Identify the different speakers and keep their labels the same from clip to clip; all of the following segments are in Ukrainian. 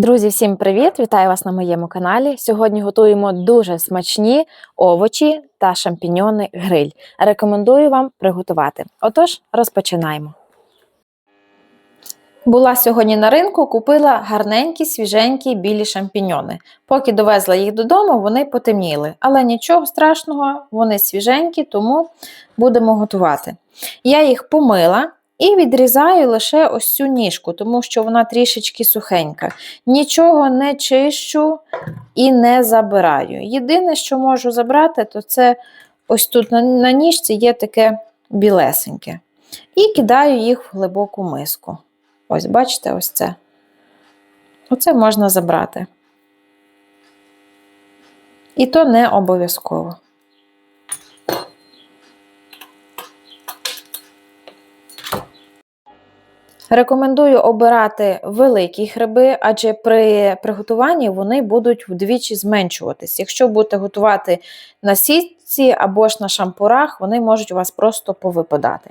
Speaker 1: Друзі, всім привіт! Вітаю вас на моєму каналі. Сьогодні готуємо дуже смачні овочі та шампіньони гриль. Рекомендую вам приготувати. Отож, розпочинаємо. Була сьогодні на ринку, купила гарненькі, свіженькі білі шампіньони. Поки довезла їх додому, вони потемніли. Але нічого страшного, вони свіженькі, тому будемо готувати. Я їх помила. І відрізаю лише ось цю ніжку, тому що вона трішечки сухенька. Нічого не чищу і не забираю. Єдине, що можу забрати, то це ось тут на, на ніжці є таке білесеньке. І кидаю їх в глибоку миску. Ось, бачите, ось це. Оце можна забрати. І то не обов'язково. Рекомендую обирати великі гриби, адже при приготуванні вони будуть вдвічі зменшуватись. Якщо будете готувати на сітці або ж на шампурах, вони можуть у вас просто повипадати.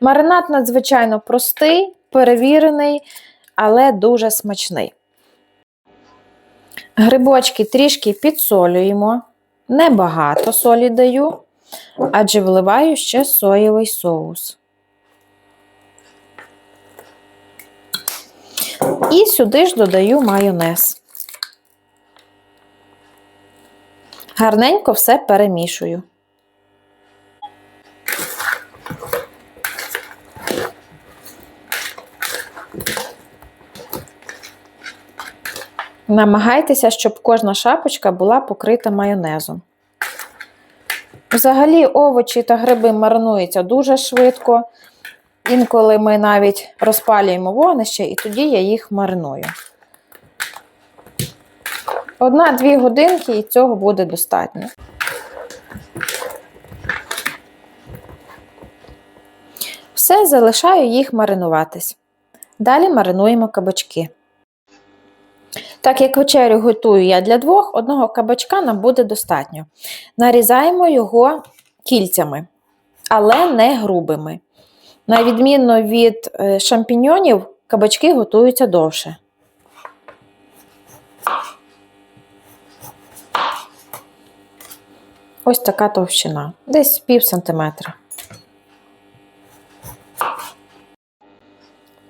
Speaker 1: Маринад надзвичайно простий, перевірений, але дуже смачний. Грибочки трішки підсолюємо, небагато солі даю, адже вливаю ще соєвий соус. І сюди ж додаю майонез. Гарненько все перемішую. Намагайтеся, щоб кожна шапочка була покрита майонезом. Взагалі, овочі та гриби маринуються дуже швидко. Інколи ми навіть розпалюємо вогнище, і тоді я їх мариную. Одна-дві годинки і цього буде достатньо. Все, залишаю їх маринуватись. Далі маринуємо кабачки. Так як вечерю готую я для двох, одного кабачка нам буде достатньо. Нарізаємо його кільцями, але не грубими. На відміну від е, шампіньонів, кабачки готуються довше. Ось така товщина, десь пів сантиметра.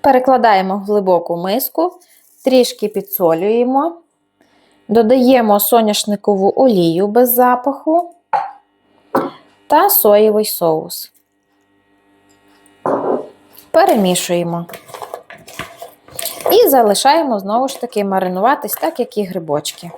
Speaker 1: Перекладаємо в глибоку миску, трішки підсолюємо, додаємо соняшникову олію без запаху та соєвий соус. Перемішуємо. І залишаємо знову ж таки маринуватись, так як і грибочки.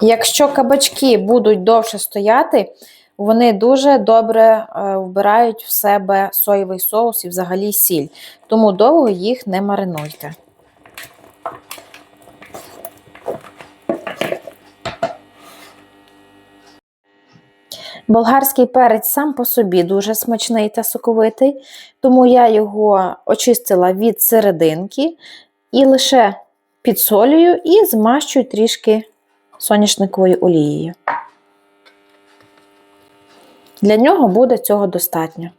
Speaker 1: Якщо кабачки будуть довше стояти, вони дуже добре е, вбирають в себе соєвий соус і взагалі сіль, тому довго їх не маринуйте. Болгарський перець сам по собі дуже смачний та соковитий, тому я його очистила від серединки і лише підсолюю і змащую трішки соняшниковою олією. Для нього буде цього достатньо.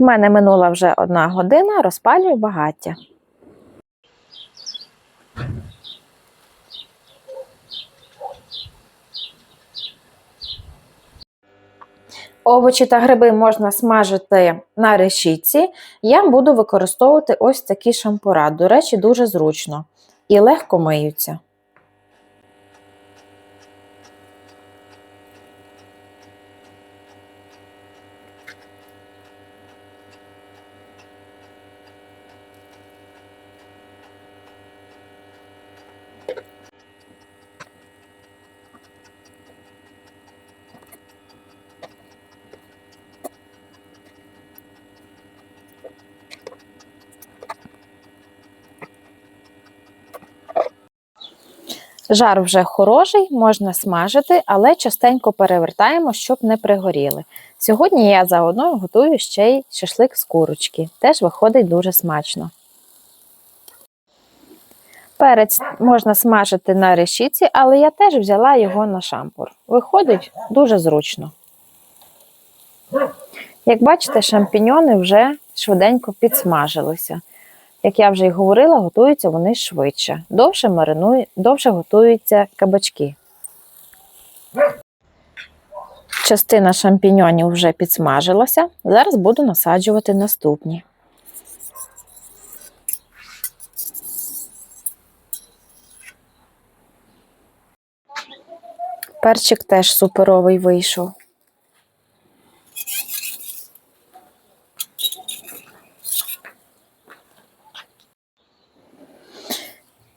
Speaker 1: В мене минула вже одна година, розпалюю багаття. Овочі та гриби можна смажити на решітці. Я буду використовувати ось такі шампура. До речі, дуже зручно і легко миються. Жар вже хороший, можна смажити, але частенько перевертаємо, щоб не пригоріли. Сьогодні я заодно готую ще й шашлик з курочки. Теж виходить дуже смачно. Перець можна смажити на решітці, але я теж взяла його на шампур. Виходить дуже зручно. Як бачите, шампіньони вже швиденько підсмажилися. Як я вже й говорила, готуються вони швидше. Довше маринує, довше готуються кабачки. Частина шампіньонів вже підсмажилася. Зараз буду насаджувати наступні. Перчик теж суперовий вийшов.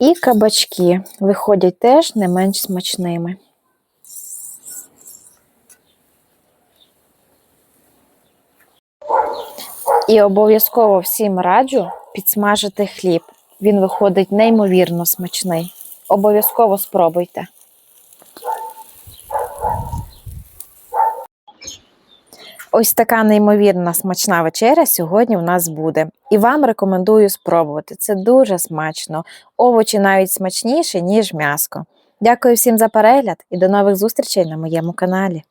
Speaker 1: І кабачки виходять теж не менш смачними. І обов'язково всім раджу підсмажити хліб. Він виходить неймовірно смачний. Обов'язково спробуйте. Ось така неймовірна смачна вечеря сьогодні у нас буде. І вам рекомендую спробувати. Це дуже смачно. Овочі навіть смачніші, ніж м'яско. Дякую всім за перегляд і до нових зустрічей на моєму каналі.